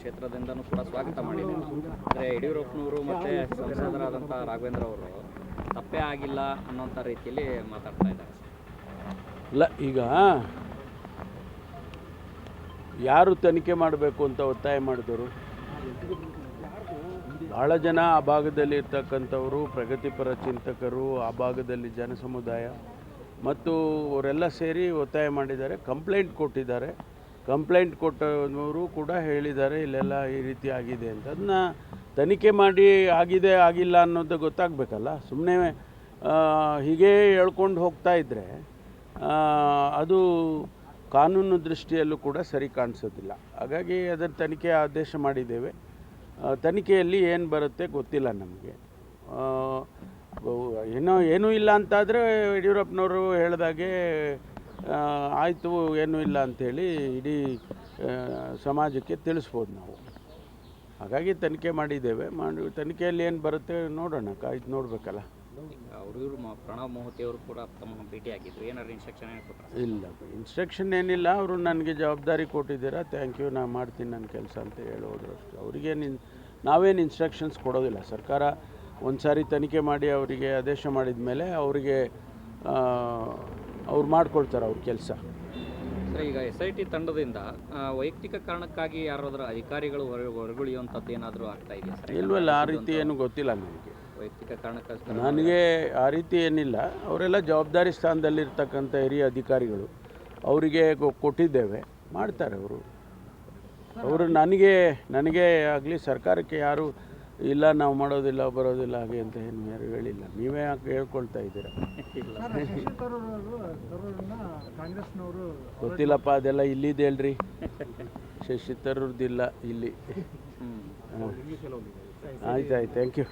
ಕ್ಷೇತ್ರದಿಂದನೂ ಕೂಡ ಸ್ವಾಗತ ಮಾಡಿದೆ ಅಂದರೆ ಯಡಿಯೂರಪ್ಪನವರು ಮತ್ತು ಸಂಸದರಾದಂಥ ರಾಘವೇಂದ್ರ ಅವರು ತಪ್ಪೇ ಆಗಿಲ್ಲ ಅನ್ನೋಂಥ ರೀತಿಯಲ್ಲಿ ಮಾತಾಡ್ತಾ ಇದ್ದಾರೆ. ಇಲ್ಲ, ಈಗ ಯಾರು ತನಿಖೆ ಮಾಡಬೇಕು ಅಂತ ಒತ್ತಾಯ ಮಾಡಿದರು ಭಾಳ ಜನ ಆ ಭಾಗದಲ್ಲಿ ಇರ್ತಕ್ಕಂಥವರು, ಪ್ರಗತಿಪರ ಚಿಂತಕರು, ಆ ಭಾಗದಲ್ಲಿ ಜನಸಮುದಾಯ. ಮತ್ತು ಅವರೆಲ್ಲ ಸೇರಿ ಒತ್ತಾಯ ಮಾಡಿದ್ದಾರೆ, ಕಂಪ್ಲೇಂಟ್ ಕೊಟ್ಟಿದ್ದಾರೆ. ಕಂಪ್ಲೇಂಟ್ ಕೊಟ್ಟವರು ಕೂಡ ಹೇಳಿದ್ದಾರೆ, ಇಲ್ಲೆಲ್ಲ ಈ ರೀತಿ ಆಗಿದೆ ಅಂತ. ಅದನ್ನ ತನಿಖೆ ಮಾಡಿ ಆಗಿದೆ, ಆಗಿಲ್ಲ ಅನ್ನೋದು ಗೊತ್ತಾಗಬೇಕಲ್ಲ. ಸುಮ್ಮನೆ ಹೀಗೆ ಹೇಳ್ಕೊಂಡು ಹೋಗ್ತಾ ಇದ್ದರೆ ಅದು ಕಾನೂನು ದೃಷ್ಟಿಯಲ್ಲೂ ಕೂಡ ಸರಿ ಕಾಣಿಸೋದಿಲ್ಲ. ಹಾಗಾಗಿ ಅದರ ತನಿಖೆ ಆದೇಶ ಮಾಡಿದ್ದೇವೆ. ತನಿಖೆಯಲ್ಲಿ ಏನು ಬರುತ್ತೆ ಗೊತ್ತಿಲ್ಲ ನಮಗೆ. ಏನೋ, ಏನೂ ಇಲ್ಲ ಅಂತಾದರೆ ಯಡಿಯೂರಪ್ಪನವರು ಹೇಳಿದಾಗೆ ಆಯಿತು ಏನೂ ಇಲ್ಲ ಅಂಥೇಳಿ ಇಡೀ ಸಮಾಜಕ್ಕೆ ತಿಳಿಸ್ಬೋದು ನಾವು. ಹಾಗಾಗಿ ತನಿಖೆ ಮಾಡಿದ್ದೇವೆ. ಮಾಡಿ ತನಿಖೆಯಲ್ಲಿ ಏನು ಬರುತ್ತೆ ನೋಡೋಣ. ಕಾಯ್ದು ನೋಡಬೇಕಲ್ಲ. ಅವರು ಇವರು ಪ್ರಣವ್ ಮೋಹತಿ ಅವರು ಕೂಡ ತಮ್ಮನ್ನು ಭೇಟಿಯಾಗಿದ್ದರು ಏನಾದ್ರು ಇನ್ಸ್ಟ್ರಕ್ಷನ್ ಏನು ಕೊಟ್ಟರು ಇಲ್ಲ ಇನ್ಸ್ಟ್ರಕ್ಷನ್ ಏನಿಲ್ಲ. ಅವರು ನನಗೆ ಜವಾಬ್ದಾರಿ ಕೊಟ್ಟಿದ್ದೀರಾ. ಥ್ಯಾಂಕ್ ಯು ನಾನು ಮಾಡ್ತೀನಿ ನನ್ನ ಕೆಲಸ ಅಂತ ಹೇಳೋದ್ರು ಅಷ್ಟೇ ಅವರಿಗೇನು ನಾವೇನು ಇನ್ಸ್ಟ್ರಕ್ಷನ್ಸ್ ಕೊಡೋದಿಲ್ಲ. ಸರ್ಕಾರ ಒಂದು ಸಾರಿ ತನಿಖೆ ಮಾಡಿ ಅವರಿಗೆ ಆದೇಶ ಮಾಡಿದ ಮೇಲೆ ಅವರಿಗೆ ಅವ್ರು ಮಾಡ್ಕೊಳ್ತಾರೆ ಅವ್ರ ಕೆಲಸ. ಸರ್ ಈಗ ಎಸ್ ಐ ಟಿ ತಂಡದಿಂದ ಆ, ವೈಯಕ್ತಿಕ ಕಾರಣಕ್ಕಾಗಿ ಯಾರಾದರೂ ಅಧಿಕಾರಿಗಳು ಹೊರ ಹೊರಗುಳಿಯುವಂಥದ್ದು ಏನಾದರೂ ಆಗ್ತಾ ಇದೆಯಾ ಸರ್? ಇಲ್ವಲ್ಲ ಆ ರೀತಿ ಏನು ಗೊತ್ತಿಲ್ಲ ನನಗೆ ವೈಯಕ್ತಿಕ ಕಾರಣಕ್ಕೆ ನನಗೆ ಆ ರೀತಿ ಏನಿಲ್ಲ. ಅವರೆಲ್ಲ ಜವಾಬ್ದಾರಿ ಸ್ಥಾನದಲ್ಲಿರ್ತಕ್ಕಂಥ ಹಿರಿಯ ಅಧಿಕಾರಿಗಳು. ಅವರಿಗೆ ಕೊ- ಕೊಟ್ಟಿದ್ದೇವೆ. ಮಾಡ್ತಾರೆ ಅವರು. ಅವರು ನನಗೆ ನನಗೆ ಆಗಲಿ ಸರ್ಕಾರಕ್ಕೆ ಯಾರು ಇಲ್ಲ ನಾವು ಮಾಡೋದಿಲ್ಲ ಬರೋದಿಲ್ಲ ಹಾಗೆ ಅಂತ ಏನು ಯಾರು ಹೇಳಿಲ್ಲ. ನೀವೇ ಯಾಕೆ ಹೇಳ್ಕೊಳ್ತಾ ಇದ್ದೀರಾ? ಗೊತ್ತಿಲ್ಲಪ್ಪ ಅದೆಲ್ಲ ಇಲ್ಲಿದೆ ಹೇಳ್ರಿ. ಶಶಿ ತರೂರ್ದಿಲ್ಲ ಇಲ್ಲಿ. ಆಯ್ತು ಆಯ್ತು ಥ್ಯಾಂಕ್ ಯು